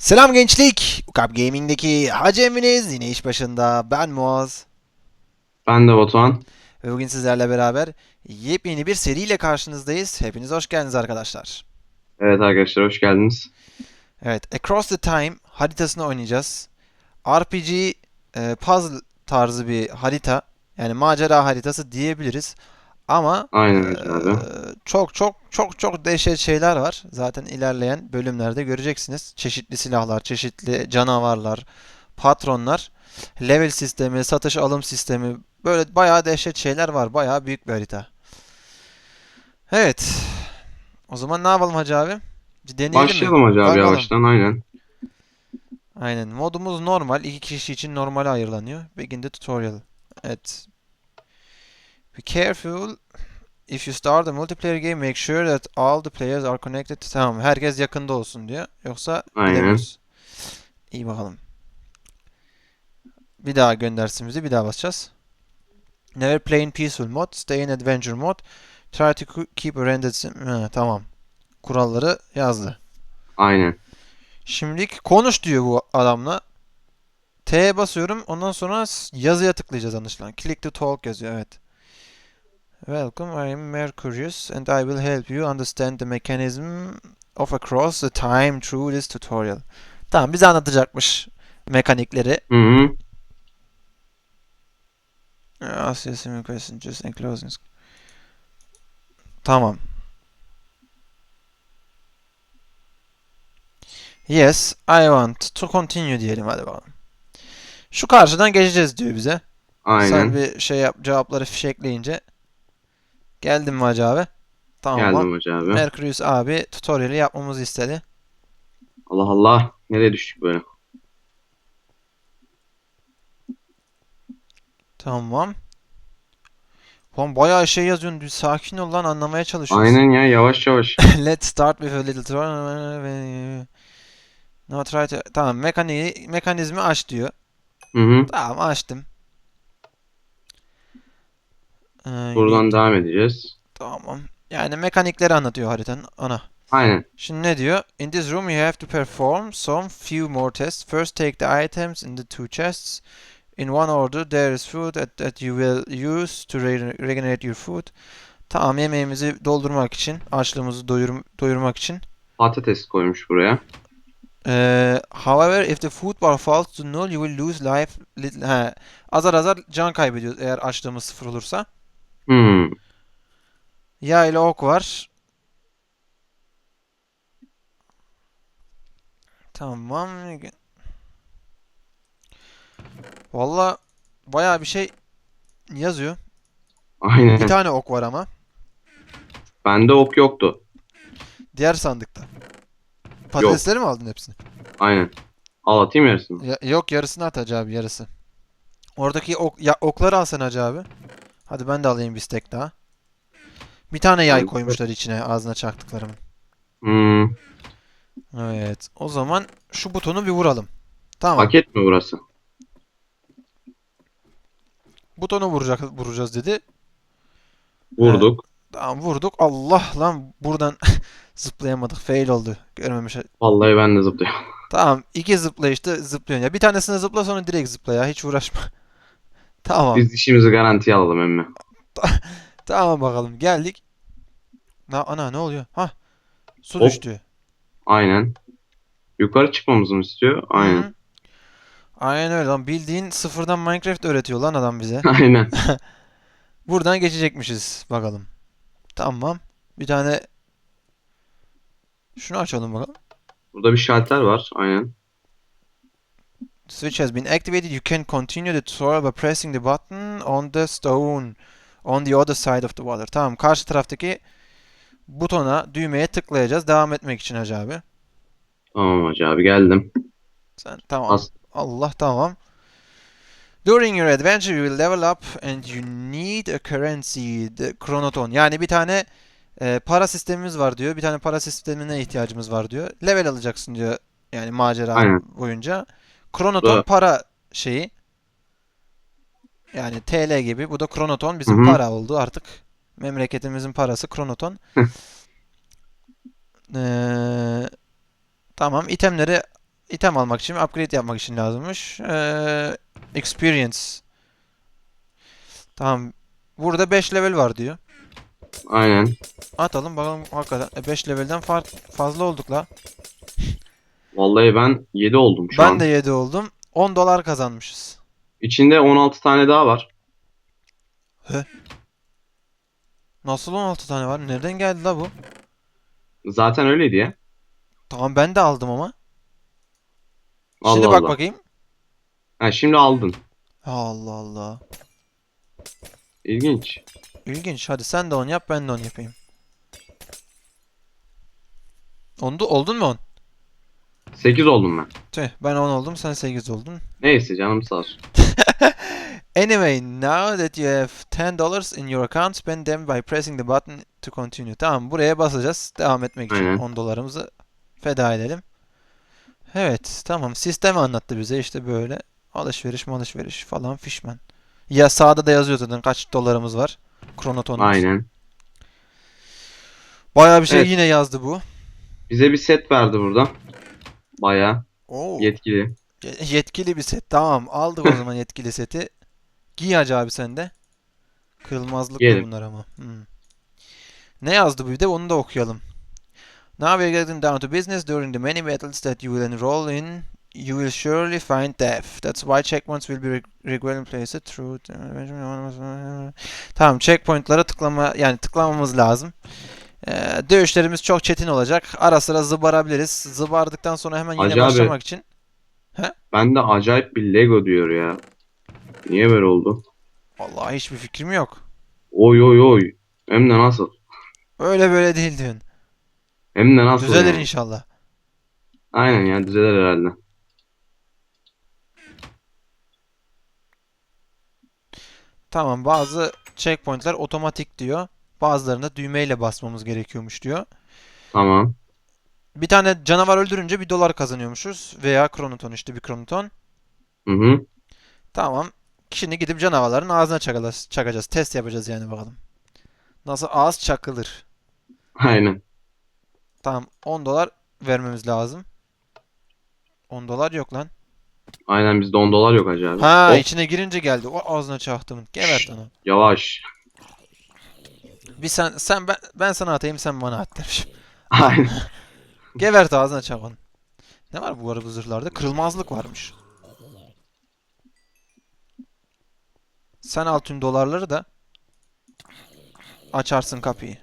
Selam gençlik. Ukap Gaming'deki Hacı Eminiz yine iş başında. Ben Muaz. Ben de Batuhan. Ve bugün sizlerle beraber yepyeni bir seriyle karşınızdayız. Hepiniz hoş geldiniz arkadaşlar. Evet arkadaşlar hoş geldiniz. Evet, Across the Time haritasını oynayacağız. RPG e, puzzle tarzı bir harita. Yani macera haritası diyebiliriz. Ama Aynen e, çok çok çok çok dehşet şeyler var. Zaten ilerleyen bölümlerde göreceksiniz. Çeşitli silahlar, çeşitli canavarlar, patronlar, level sistemi, satış alım sistemi böyle bayağı dehşet şeyler var. Bayağı büyük bir harita. Evet. O zaman ne yapalım Hacı abi? Bir deneyelim mi? Başlayalım hacı abi Bakalım. yavaştan aynen. Aynen. Modumuz normal. İki kişi için normale ayırlanıyor. Begin the tutorial. Evet. Be careful. If you start a multiplayer game, make sure that all the players are connected. Tamam. Herkes yakında olsun diyor. Yoksa Aynen. gidemiyoruz. İyi bakalım. Bir daha göndersin bizi. Bir daha basacağız. Never play in peaceful mode. Stay in adventure mode. Try to keep a Ha, tamam. Kuralları yazdı. Aynen. Şimdilik konuş diyor bu adamla. T'ye basıyorum. Ondan sonra yazıya tıklayacağız anlaşılan. Click to talk yazıyor. Evet. Welcome, I am Mercurius and I will help you understand the mechanism of across the time through this tutorial. Tamam bize anlatacakmış mekanikleri. Hı hı. Ask you some questions just and closing. Tamam. Yes, I want to continue diyelim hadi bakalım. Şu karşıdan geçeceğiz diyor bize. Sen Aynen. bir şey yap, cevapları fişekleyince. Geldin mi hacı abi? Tamam. Geldim hacı abi. Mercurius abi tutorial'i yapmamızı istedi. Allah Allah. Nereye düştük böyle? Tamam. Lan bayağı şey yazıyorsun. Sakin ol lan anlamaya çalışıyoruz. Aynen ya yavaş yavaş. Let's start with a little tutorial. No, try to... Tamam mekaniği, mekanizmi aç diyor. Hı hı. Tamam açtım. Ee, Buradan devam edeceğiz. Tamam. Yani mekanikleri anlatıyor haritanın ana. Aynen. Şimdi ne diyor? In this room you have to perform some few more tests. First take the items in the two chests. In one order there is food that, that you will use to re- regenerate your food. Tamam yemeğimizi doldurmak için, açlığımızı doyur, doyurmak için. Patates koymuş buraya. Ee, however, if the food bar falls to null, you will lose life. Little, he, azar azar can kaybediyoruz eğer açlığımız sıfır olursa. Hmm. Yay ile ok var. Tamam. Valla bayağı bir şey yazıyor. Bir Aynen. tane ok var ama. Bende ok yoktu. Diğer sandıkta. Patatesleri mi aldın hepsini? Aynen. Al atayım yarısını. Ya- yok yarısını at Hacı abi yarısı. Oradaki ok, ya, okları al sen Hacı abi. Hadi ben de alayım bir stek daha. Bir tane yay koymuşlar içine ağzına çaktıklarımın. Hmm. Evet. O zaman şu butonu bir vuralım. Tamam. Paket mi burası? Butonu vuracak, vuracağız dedi. Vurduk. Tamam vurduk. Allah lan buradan zıplayamadık. Fail oldu. Görmemiş. Vallahi ben de zıplıyorum. Tamam. iki zıplayışta zıplıyorsun. Ya bir tanesine zıpla sonra direkt zıpla ya. Hiç uğraşma. Tamam. Biz işimizi garantiye alalım emmi. Tamam bakalım. Geldik. Na, ana ne oluyor? Ha. Su Hop. düştü. Aynen. Yukarı çıkmamızı mı istiyor? Aynen. Hı. Aynen öyle lan. Bildiğin sıfırdan Minecraft öğretiyor lan adam bize. Aynen. Buradan geçecekmişiz. Bakalım. Tamam. Bir tane şunu açalım bakalım. Burada bir şalter var. Aynen. Switch has been activated. You can continue the tutorial by pressing the button on the stone on the other side of the water. Tamam. Karşı taraftaki butona, düğmeye tıklayacağız. Devam etmek için Hacı abi. Tamam hacı abi geldim. Sen tamam. As- Allah tamam. During your adventure you will level up and you need a currency, the chronoton. Yani bir tane e, para sistemimiz var diyor. Bir tane para sistemine ihtiyacımız var diyor. Level alacaksın diyor. Yani macera Aynen. boyunca. Kronoton Evet. para şeyi. Yani TL gibi. Bu da kronoton bizim Hı hı. para oldu artık. Memleketimizin parası kronoton. Ee, tamam itemleri item almak için, upgrade yapmak için lazımmış. Ee, experience. Tamam. Burada 5 level var diyor. Aynen. Atalım bakalım hakikaten 5 levelden fark fazla olduk la. Vallahi ben 7 oldum şu ben an. de 7 oldum. 10 dolar kazanmışız. İçinde 16 tane daha var. Nasıl 16 tane var? Nereden geldi la bu? Zaten öyleydi ya. Tamam ben de aldım ama. Allah Şimdi bak Allah. bakayım. Ha, şimdi aldın. Allah Allah. İlginç. İlginç. Hadi sen de 10 yap ben de 10 yapayım. Ondu, oldun mu 10? 8 oldum ben. Tüh ben 10 oldum sen 8 oldun. Neyse canım sağ olsun. Anyway, now that you have 10 dollars in your account, spend them by pressing the button to continue. Tamam, buraya basacağız. Devam etmek için Aynen. 10 dolarımızı feda edelim. Evet, tamam. Sistemi anlattı bize işte böyle. Alışveriş, alışveriş falan fişman. Ya sağda da yazıyor zaten kaç dolarımız var. Kronotonumuz. Aynen. Bayağı bir şey Evet. yine yazdı bu. Bize bir set verdi burada. Baya Oo, yetkili. ye- yetkili bir set. Tamam, aldık o zaman yetkili seti. Giy Hacı abi sen de. Kırılmazlıklı Giyelim. bunlar ama. Hmm. Ne yazdı bu bir de onu da okuyalım. Now we're getting down to business. During the many battles that you will enroll in, you will surely find death. That's why checkpoints will be reg- regularly placed through. Tamam, checkpointlara tıklama yani tıklamamız lazım. Ee, dövüşlerimiz çok çetin olacak. Ara sıra zıbarabiliriz. Zıbardıktan sonra hemen yine abi. başlamak için. Ben de acayip bir Lego diyor ya. Niye böyle oldu? Vallahi hiçbir fikrim yok. Oy oy oy. Hem de nasıl? Öyle böyle değil diyorsun. Hem de nasıl Düzelir yani? inşallah. Aynen ya düzelir herhalde. Tamam bazı checkpointler otomatik diyor. Bazılarında düğmeyle basmamız gerekiyormuş diyor. Tamam. Bir tane canavar öldürünce bir dolar kazanıyormuşuz. Veya kronoton işte bir kronoton. Hı hı. Tamam. Şimdi gidip canavarların ağzına çakacağız. çakacağız. Test yapacağız yani bakalım. Nasıl ağız çakılır. Aynen. Tamam 10 dolar vermemiz lazım. 10 dolar yok lan. Aynen bizde 10 dolar yok acaba. Ha Hop, içine girince geldi. O ağzına çaktım. Gebert onu. Yavaş. Bir sen sen ben, ben sana atayım sen bana at demişim. Aynen. Gebert ağzına çak onu. Ne var bu arada zırhlarda? Kırılmazlık varmış. Sen al tüm dolarları da açarsın kapıyı.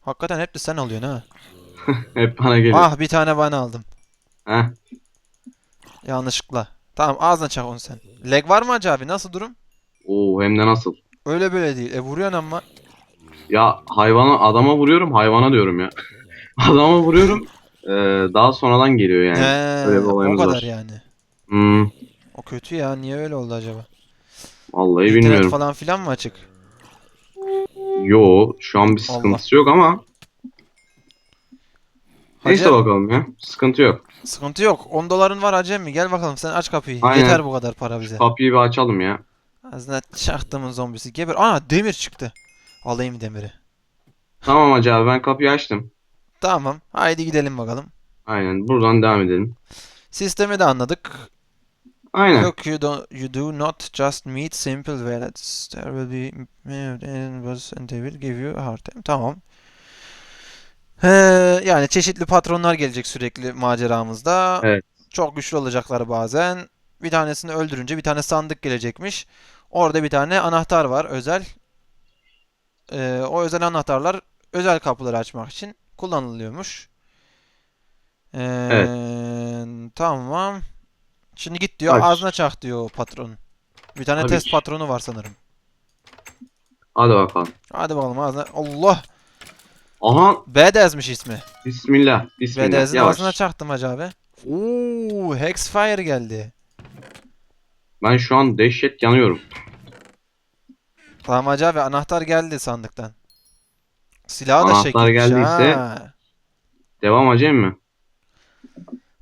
Hakikaten hep de sen alıyorsun ha. Hep bana geliyor. Ah bir tane ben aldım. Heh. Yanlışlıkla. Tamam ağzına çak onu sen. Leg var mı acaba abi? Nasıl durum? Oo hem de nasıl? Öyle böyle değil. E vuruyorsun ama. Ya hayvana adama vuruyorum hayvana diyorum ya. Adama vuruyorum. ee, daha sonradan geliyor yani. He, öyle bir o olayımız kadar var. yani. Hmm, O kötü ya. Niye öyle oldu acaba? vallahi İnternet bilmiyorum. falan filan mı açık? Yo şu an bir sıkıntısı yok ama neyse Hacı, bakalım ya. Sıkıntı yok. sıkıntı yok. 10 doların var Hacı mi? Gel bakalım sen aç kapıyı. Aynen. Yeter bu kadar para bize. Kapıyı bir açalım ya. Ağzına çaktığımın zombisi. Geber. Ana demir çıktı. Alayım demiri. Tamam hacı abi ben kapıyı açtım. Tamam. Haydi gidelim bakalım. Aynen buradan devam edelim. Sistemi de anladık. Aynen. Look, you do, you do not just meet simple wallets. There will be and they will give you a hard time. Tamam. Ee, yani çeşitli patronlar gelecek sürekli maceramızda. Evet. Çok güçlü olacaklar bazen. Bir tanesini öldürünce bir tane sandık gelecekmiş. Orada bir tane anahtar var özel. Ee, o özel anahtarlar özel kapıları açmak için kullanılıyormuş. Ee, Tamam. Şimdi git diyor Aç. ağzına çak diyor patron. Bir tane Tabii test ki. patronu var sanırım. Hadi bakalım. Hadi bakalım ağzına. Allah! Aha Badass'miş ismi. bismillah. Bismillah. Yavaş. ağzına çaktım hacı abi. Oo, Hexfire geldi. Ben şu an dehşet yanıyorum. Tamam hacı abi anahtar geldi sandıktan. Silahı da Anahtar şekilmiş geldiyse- ha. Devam hacı mi?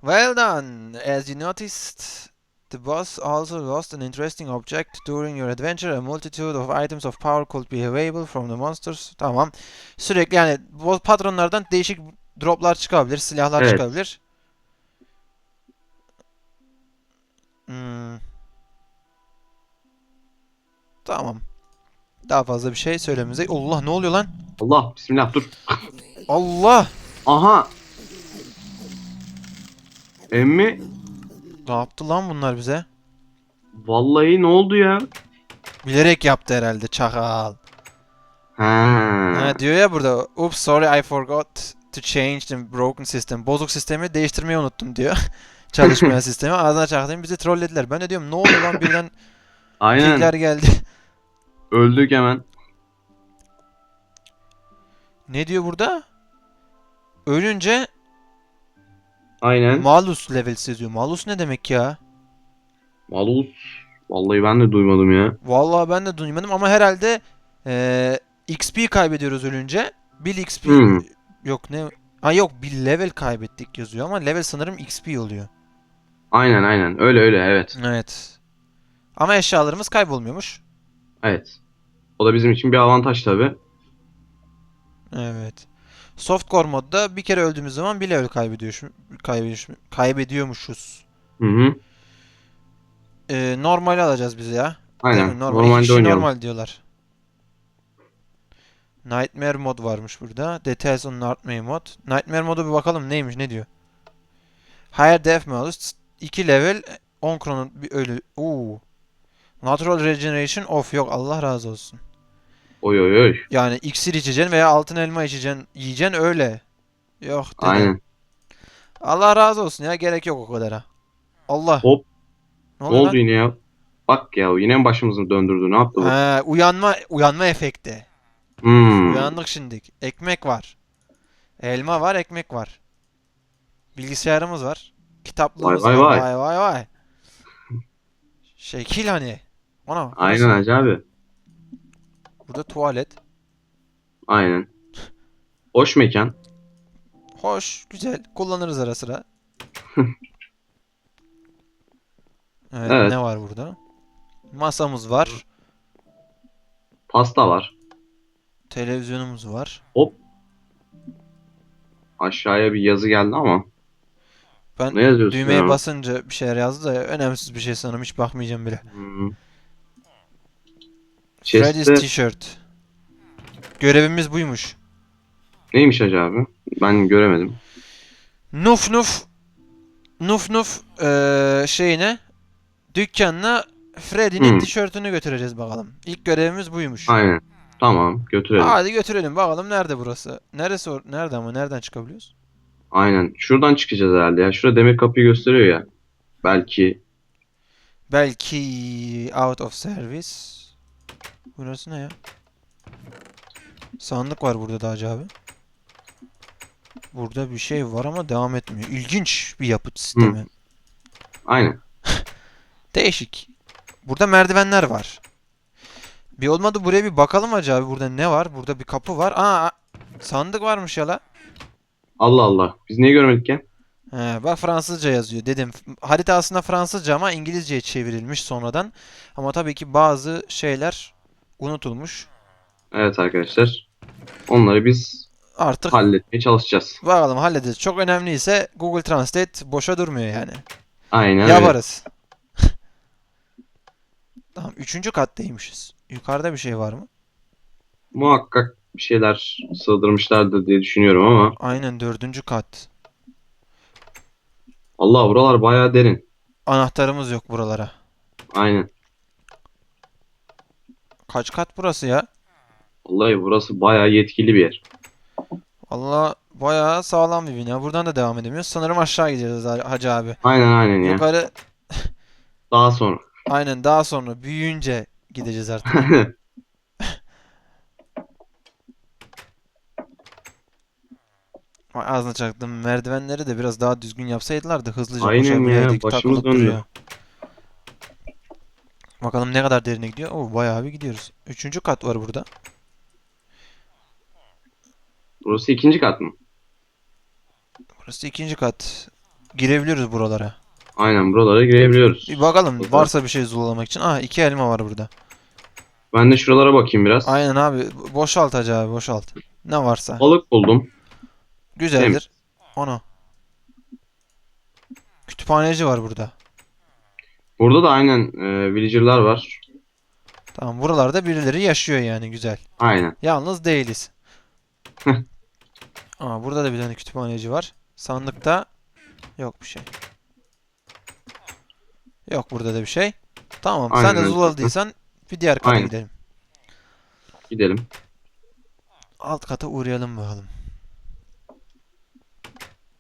Well done. As you noticed, the boss also lost an interesting object during your adventure. A multitude of items of power could be available from the monsters. Tamam. Sürekli yani bu patronlardan değişik droplar çıkabilir, silahlar Evet. çıkabilir. Hmm. Tamam. Daha fazla bir şey söylememize. Allah ne oluyor lan? Allah bismillah dur. Allah! Aha. Emmi Ne yaptı lan bunlar bize? vallahi ne oldu ya? Bilerek yaptı herhalde çakal. Ha. Ha, diyor ya burada. Oops sorry I forgot to change the broken system. Bozuk sistemi değiştirmeyi unuttum diyor. Çalışmayan sistemi. Ağzına çaktım bizi trollediler. Ben de diyorum ne oluyor lan birden Aynen. geldi. Öldük hemen. ne diyor burada? Ölünce Aynen. malus levels yazıyor. Malus ne demek ya? Malus. Vallahi ben de duymadım ya. Vallahi ben de duymadım ama herhalde eee, XP kaybediyoruz ölünce. Bir XP Hmm. yok ne? Ha yok bir level kaybettik yazıyor ama level sanırım XP oluyor. Aynen aynen. Öyle öyle evet. Evet. Ama eşyalarımız kaybolmuyormuş. Evet. O da bizim için bir avantaj tabi. Evet. Softcore modda bir kere öldüğümüz zaman bir level kaybediyor, kaybediyor, kaybediyormuşuz. Hı hı. Ee, normal alacağız biz ya. Aynen. Normal. Normalde oynayalım. normal diyorlar. Nightmare mod varmış burada. Details on Nightmare mod. Nightmare modu bir bakalım neymiş ne diyor. Higher Death Malus 2 level 10 krono bir ölü. Oo. Natural Regeneration off yok Allah razı olsun. Oy oy oy. Yani iksir içeceksin veya altın elma içeceksin, yiyeceksin öyle. Yok dede. Aynen. Allah razı olsun ya gerek yok o kadara. Allah. Hop. Ne Ne oluyor oldu yine ya? Bak ya yine mi başımızı döndürdü? Ne yaptı bu? lan? He, uyanma uyanma efekti. Hmm. Uyandık şimdi. Ekmek var. Elma var, ekmek var. Bilgisayarımız var. Kitaplığımız Vay, vay, var. vay. Vay vay vay. Şekil hani. Ana. Aynen Hacı abi. Burada tuvalet. Aynen. Hoş mekan. Hoş, güzel. Kullanırız ara sıra. Evet, Evet. ne var burada? Masamız var. Pasta var. Televizyonumuz var. Aşağıya bir yazı geldi ama. Ben Ne düğmeye ya? basınca bir şeyler yazdı da önemsiz bir şey sanırım hiç bakmayacağım bile. Hmm. Freddy's Chest'te T-shirt. Görevimiz buymuş. neymiş Hacı abi? Ben göremedim. Nuf nuf Nuf nuf eee şeyine dükkanına Freddy'nin Hmm. tişörtünü götüreceğiz bakalım. İlk görevimiz buymuş. Aynen. Tamam götürelim. Hadi götürelim bakalım nerede burası? Neresi or- nerede ama nereden çıkabiliyoruz? Aynen. Şuradan çıkacağız herhalde ya. Şurada demir kapıyı gösteriyor ya. Belki. Belki out of service. Burası ne ya? Sandık var burada da Hacı abi. Burada bir şey var ama devam etmiyor. İlginç bir yapıt sistemi. Aynen. Değişik. Burada merdivenler var. Bir olmadı buraya bir bakalım Hacı abi. Burada ne var? Burada bir kapı var. Aa sandık varmış ya la. Allah Allah. Biz niye görmedik ya? He, bak Fransızca yazıyor dedim. Harita aslında Fransızca ama İngilizceye çevrilmiş sonradan. Ama tabii ki bazı şeyler unutulmuş. Evet arkadaşlar. Onları biz Artık halletmeye çalışacağız. bakalım hallederiz. Çok önemliyse Google Translate boşa durmuyor yani. Aynen. Yaparız. Tamam, üçüncü kattaymışız. Yukarıda bir şey var mı? Muhakkak bir şeyler sığdırmışlardır diye düşünüyorum ama. Aynen dördüncü kat. Allah buralar bayağı derin. Anahtarımız yok buralara. Aynen. Kaç kat burası ya? Vallahi burası bayağı yetkili bir yer. Allah bayağı sağlam bir bina. Buradan da devam edemiyoruz. Sanırım aşağı gideceğiz Ha- Hacı abi. Aynen aynen ya. Yukarı Daha sonra. aynen daha sonra büyüyünce gideceğiz artık. Vay Ağzına çaktım. Merdivenleri de biraz daha düzgün yapsaydılar da hızlıca Aynen ya, başımız döndü. Bakalım ne kadar derine gidiyor. Oo bayağı bir gidiyoruz. Üçüncü kat var burada. Burası ikinci kat mı? Burası ikinci kat. Girebiliyoruz buralara. Aynen buralara girebiliyoruz. Bir bakalım Burada. varsa bir şey zulalamak için. Aa iki elma var burada. Ben de şuralara bakayım biraz. Aynen abi. Boşalt hacı abi boşalt. Ne varsa. Balık buldum. Güzeldir. Ana. Kütüphaneci var burada. Burada da aynen e, villager'lar var. Tamam buralarda birileri yaşıyor yani güzel. Aynen. Yalnız değiliz. Aa burada da bir tane kütüphaneci var. Sandıkta yok bir şey. Yok burada da bir şey. Tamam sen de Aynen. Zulalıysan bir diğer kata Aynen. gidelim. Gidelim. Alt kata uğrayalım bakalım.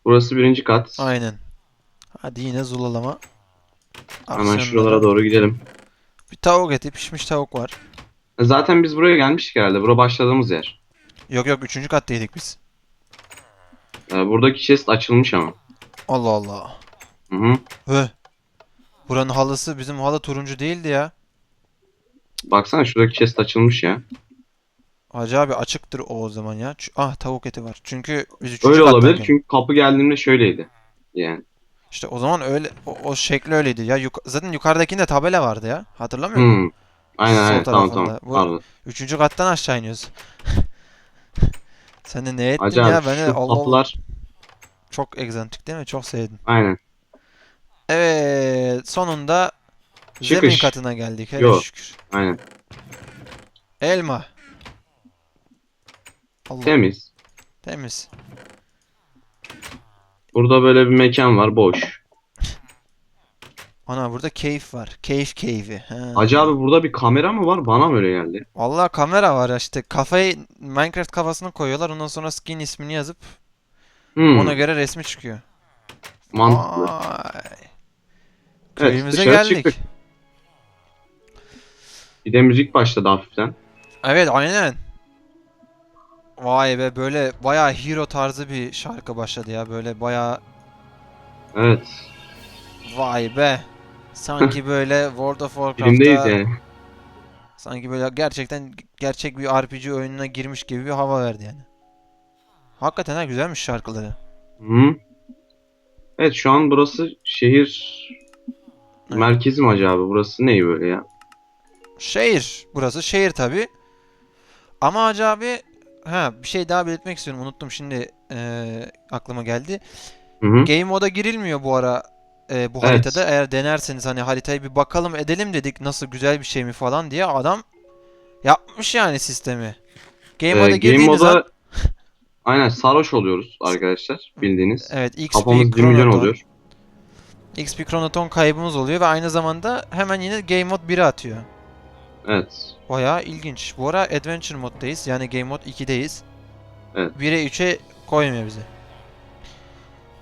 Burası birinci kat. Aynen. Hadi yine zulalama. Hemen Aksiyonlara. şuralara doğru gidelim. Bir tavuk eti, pişmiş tavuk var. Zaten biz buraya gelmiştik herhalde. Bura başladığımız yer. Yok yok üçüncü kattaydık biz. E, buradaki chest açılmış ama. Allah Allah. Hı hı. Höh. Buranın halısı bizim halı turuncu değildi ya. Baksana şuradaki chest açılmış ya. Hacı abi açıktır o o zaman ya. Ç- ah tavuk eti var. Çünkü biz üçüncü Öyle olabilir kattayken- çünkü kapı geldiğimde şöyleydi. Yani. İşte o zaman öyle o, o şekli öyleydi ya. Yuk- zaten yukarıdakinde tabela vardı ya. Hatırlamıyor musun? Hmm. Aynen Sol aynen tamam tarafında. tamam. Bu- Pardon. Üçüncü kattan aşağı iniyoruz. Sen de ne ettin Acayip ya? Ben de Allah Allah. Çok egzantrik değil mi? Çok sevdim. Aynen. Evet, sonunda zemin Çıkış. katına geldik. Hele şükür. Aynen. Elma. Allah Temiz. temiz. Burada böyle bir mekan var boş. Ana burada keyif var. Keyif keyfi. Ha. Hacı abi burada bir kamera mı var? Bana mı öyle geldi? Vallahi kamera var ya işte kafayı Minecraft kafasına koyuyorlar ondan sonra skin ismini yazıp Hmm. ona göre resmi çıkıyor. Mantıklı. Vay. Evet, Köyümüze dışarı geldik. çıktık. Bir de müzik başladı hafiften. Evet aynen. Vay be böyle bayağı hero tarzı bir şarkı başladı ya böyle bayağı Evet. vay be. Sanki böyle World of Filmdeyiz Warcraft'ta yani. sanki böyle gerçekten gerçek bir RPG oyununa girmiş gibi bir hava verdi yani. Hakikaten ha güzelmiş şarkıları. Hı. Evet şu an burası şehir Evet. merkezi mi acaba? Burası ne böyle ya? Şehir. Burası şehir tabi. Ama Hacı abi ha bir şey daha belirtmek istiyorum. Unuttum şimdi eee, aklıma geldi. Hı hı. Game moda girilmiyor bu ara eee, bu Evet. haritada. Eğer denerseniz hani haritayı bir bakalım edelim dedik nasıl güzel bir şey mi falan diye adam yapmış yani sistemi. Game Ee, moda game girdiğiniz moda an aynen sarhoş oluyoruz arkadaşlar bildiğiniz. evet XP Kafamız 1 milyon Chronoton, oluyor. XP Chronoton kaybımız oluyor ve aynı zamanda hemen yine Game Mode 1'e atıyor. Evet. Bayağı ilginç. Bu ara Adventure moddayız. Yani Game Mode 2'deyiz. Evet. 1'e 3'e koymuyor bizi.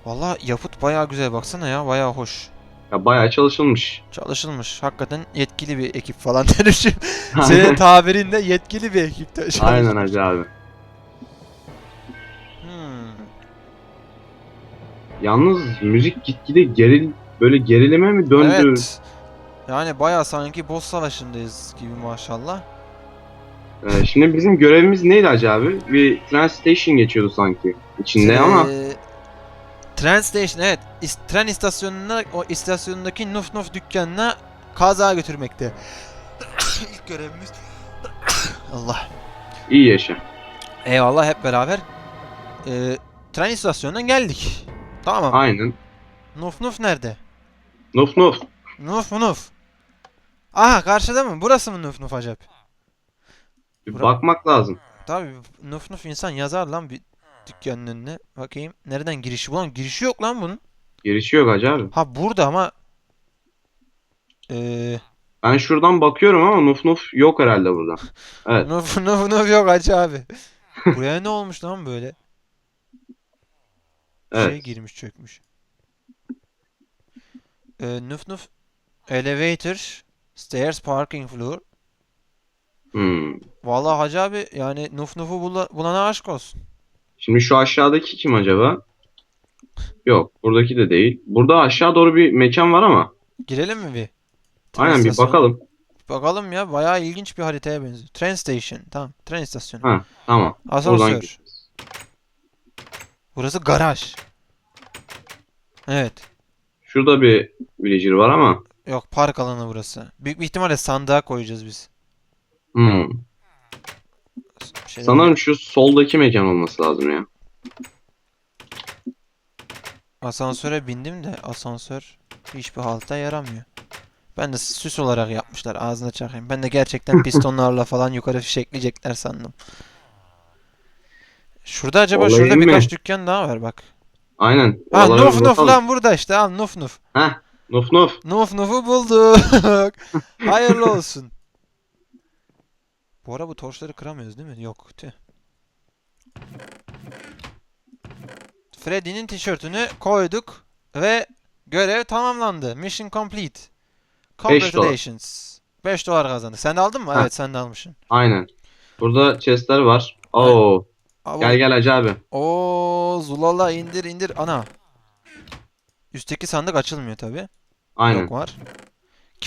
Valla yapıt bayağı güzel baksana ya. Bayağı hoş. Ya bayağı çalışılmış. Çalışılmış. Hakikaten yetkili bir ekip falan demişim. Senin tabirinle yetkili bir ekip. de. Aynen hacı abi. Hmm. Yalnız müzik gitgide geril böyle gerilime mi döndü? Evet. Yani bayağı sanki boss savaşındayız gibi maşallah. Ee, şimdi bizim görevimiz neydi hacı abi? Bir train station geçiyordu sanki içinde ama Ee, Tren Station evet. İs- tren istasyonuna o istasyondaki Nuf Nuf dükkanına kaza götürmekte. İlk görevimiz. Allah. iyi yaşa. Eyvallah hep beraber. Ee, tren istasyonundan geldik. Tamam. Aynen. Nuf Nuf nerede? Nuf nuf. Nuf Nuf. Aha karşıda mı? Burası mı Nuf Nuf acaba? Bir Bura- bakmak lazım. Tabii Nuf Nuf insan yazar lan bir dükkanın önüne. Bakayım. Nereden girişi? Ulan girişi yok lan bunun. Girişi yok hacı abi. Ha burada ama ee, Ben şuradan bakıyorum ama nuf nuf yok herhalde burada. Evet. Nuf nuf nuf yok hacı abi. Buraya ne olmuş lan böyle? Şey Evet. girmiş çökmüş. Ee, nuf nuf elevator stairs parking floor. Hmm. Vallahi hacı abi yani nuf nufu bula- bulana aşk olsun. Şimdi şu aşağıdaki kim acaba? Yok, buradaki de değil. Burada aşağı doğru bir mekan var ama. Girelim mi bir? Tren Aynen bir istasyonu. bakalım. Bakalım ya bayağı ilginç bir haritaya benziyor. Train station. Tamam. Tren istasyonu. Ha, tamam. Buradan Asansör. gideceğiz. Burası garaj. Evet. Şurada bir villager var ama. Yok park alanı burası. Büyük bir ihtimalle sandığa koyacağız biz. Hmm. Şeyler- Sanırım şu soldaki mekan olması lazım ya. Asansöre bindim de asansör hiçbir halta yaramıyor. Ben de süs olarak yapmışlar. Ağzına çakayım. Ben de gerçekten pistonlarla falan yukarı fişekleyecekler sandım. Şurada acaba Vallahi şurada mi? birkaç dükkan daha var bak. Aynen. Ha Oraları Nuf Nuf lan burada işte al Nuf Nuf. Heh. Nuf nuf. Nuf Nuf'u bulduk. Hayırlı olsun. Bu ara bu torçları kıramıyoruz değil mi? Yok. Tüh. Freddy'nin tişörtünü koyduk ve görev tamamlandı. Mission complete. Dolar. Congratulations. 5 dolar kazandık. Sen de aldın mı? Heh. Evet sen de almışsın. Aynen. Burada chestler var. Oo. Gel gel Hacı abi. Oo Zulala indir indir. Ana. Üstteki sandık açılmıyor tabi. Aynen. Yok var.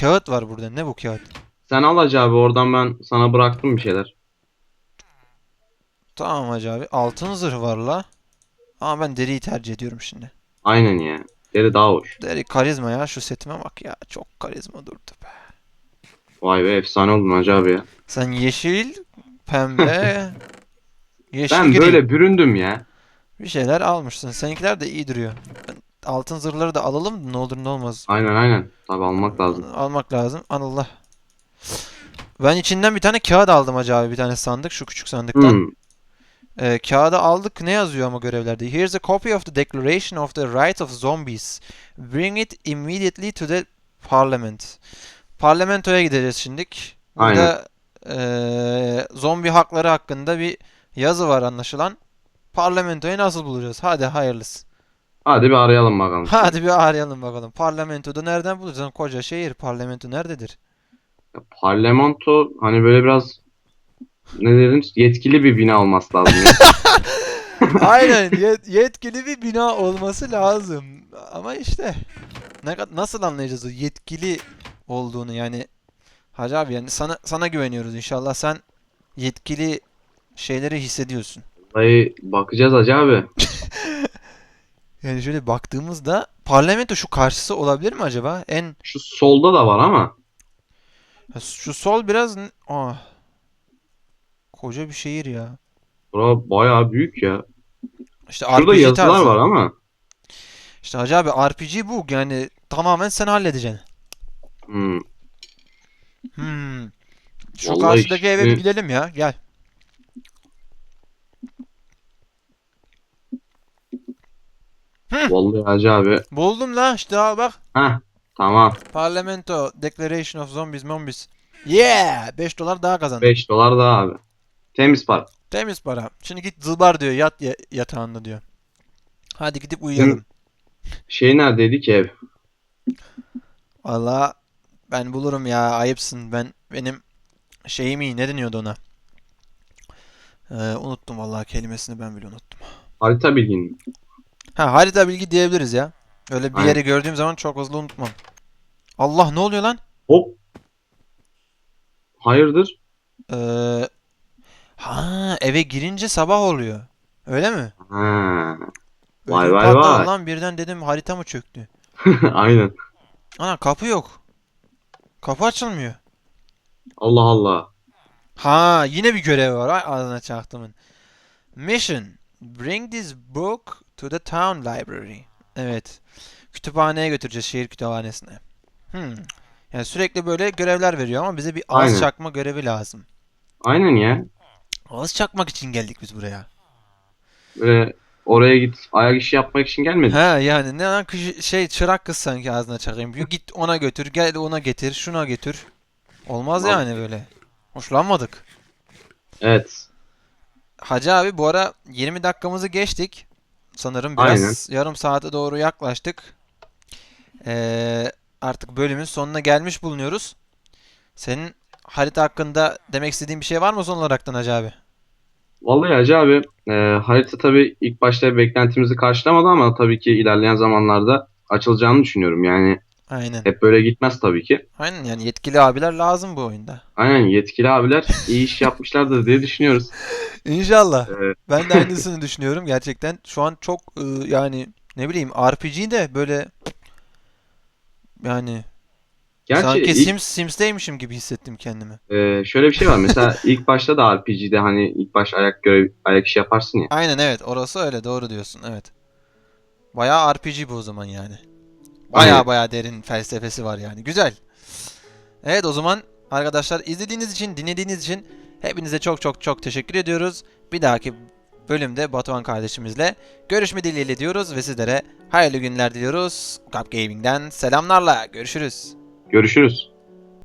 Kağıt var burada. Ne bu kağıt? Sen al Hacı abi oradan ben sana bıraktım bir şeyler. Tamam hacı abi. Altın zırh var la. Ama ben deriyi tercih ediyorum şimdi. Aynen ya. Deri daha hoş. Deri karizma ya. Şu setime bak ya. Çok karizma durdu be. Vay be efsane oldun Hacı abi ya. Sen yeşil, pembe, yeşil Ben gri böyle büründüm ya. bir şeyler almışsın. Seninkiler de iyi duruyor. Ben altın zırhları da alalım. Ne olur ne olmaz. Aynen aynen. Tabi almak lazım. Almak lazım. Allah. Ben içinden bir tane kağıt aldım hacı abi. Bir tane sandık. Şu küçük sandıktan. Hmm. Ee, kağıdı aldık. Ne yazıyor ama görevlerde? Here's a copy of the Declaration of the Rights of Zombies. Bring it immediately to the Parliament. Parlamentoya gideceğiz şimdik. Burada eee, zombi hakları hakkında bir yazı var anlaşılan. Parlamentoyu nasıl bulacağız? Hadi hayırlısı. Hadi bir arayalım bakalım. Hadi bir arayalım bakalım. Parlamentoda nereden bulacağız? Koca şehir. Parlamento nerededir? Ya, Parlamento hani böyle biraz ne dedim yetkili bir bina olması lazım. Aynen yet- yetkili bir bina olması lazım. Ama işte ne nasıl anlayacağız o yetkili olduğunu yani Hacı abi yani sana sana güveniyoruz inşallah sen yetkili şeyleri hissediyorsun. Dayı bakacağız Hacı abi. Yani şöyle baktığımızda parlamento şu karşısı olabilir mi acaba? En Şu solda da var ama. şu sol biraz ah koca bir şehir ya. Bura bayağı büyük ya. İşte Şurada RPG yazılar tarzı. var ama. İşte Hacı abi RPG bu yani tamamen sen halledeceksin. Hmm. Hmm. Şu Vallahi karşıdaki eve bir şimdi- gidelim ya. Gel. Vallahi Hacı abi. Buldum la işte al bak. Heh tamam. Parlamento Declaration of Zombies Mombies. Yeah! 5 dolar daha kazandım. 5 dolar daha abi. Temiz para. Temiz para. Şimdi git zılbar diyor. Yat ya- yatağında diyor. Hadi gidip uyuyalım. Şey neredeydi ki ev? Valla ben bulurum ya. Ayıpsın. Ben benim şeyim iyi. Ne deniyordu ona? Ee, unuttum vallahi kelimesini ben bile unuttum. Harita bilgin mi? Ha harita bilgi diyebiliriz ya. Öyle bir Aynen. yeri gördüğüm zaman çok hızlı unutmam. Allah ne oluyor lan? Hop. Hayırdır? Ee, ha eve girince sabah oluyor. Öyle mi? Ha. Ödüm Vay vay patladı vay. lan birden dedim harita mı çöktü? Aynen. Ana kapı yok. Kapı açılmıyor. Allah Allah. Ha yine bir görev var. Ay ağzına çaktımın. Mission. Bring this book to the town library. Evet. Kütüphaneye götüreceğiz şehir kütüphanesine. Hmm. Yani sürekli böyle görevler veriyor ama bize bir ağız Aynen. çakma görevi lazım. Aynen ya. Ağız çakmak için geldik biz buraya. Böyle oraya git ayak işi yapmak için gelmedik. Ha yani ne lan kış- şey çırak kız sanki ağzına çakayım. Diyor, Git ona götür, gel ona getir, şuna götür. Olmaz Vallahi. yani böyle. Hoşlanmadık. Evet. Hacı abi bu ara 20 dakikamızı geçtik. Sanırım biraz yarım saate doğru yaklaştık. Ee, artık bölümün sonuna gelmiş bulunuyoruz. Senin harita hakkında demek istediğin bir şey var mı son olaraktan Hacı abi? Vallahi Hacı abi e, harita tabii ilk başta beklentimizi karşılamadı ama tabii ki ilerleyen zamanlarda açılacağını düşünüyorum. Yani Aynen. hep böyle gitmez tabii ki. Aynen yani yetkili abiler lazım bu oyunda. Aynen yetkili abiler iyi iş yapmışlardır diye düşünüyoruz. İnşallah. Ee, Ben de aynısını düşünüyorum gerçekten. Şu an çok ıı, yani ne bileyim RPG de böyle yani gerçi sanki ilk- Sims Sims'teymişim gibi hissettim kendimi. e, şöyle bir şey var. Mesela ilk başta da RPG'de hani ilk baş ayak görev ayak işi yaparsın ya. Aynen evet orası öyle doğru diyorsun evet. Bayağı RPG bu o zaman yani. Aynen. bayağı derin felsefesi var yani. Güzel. Evet o zaman arkadaşlar izlediğiniz için, dinlediğiniz için hepinize çok çok çok teşekkür ediyoruz. Bir dahaki bölümde Batuhan kardeşimizle görüşme dileğiyle diyoruz ve sizlere hayırlı günler diliyoruz. Gap Gaming'den selamlarla görüşürüz. Görüşürüz.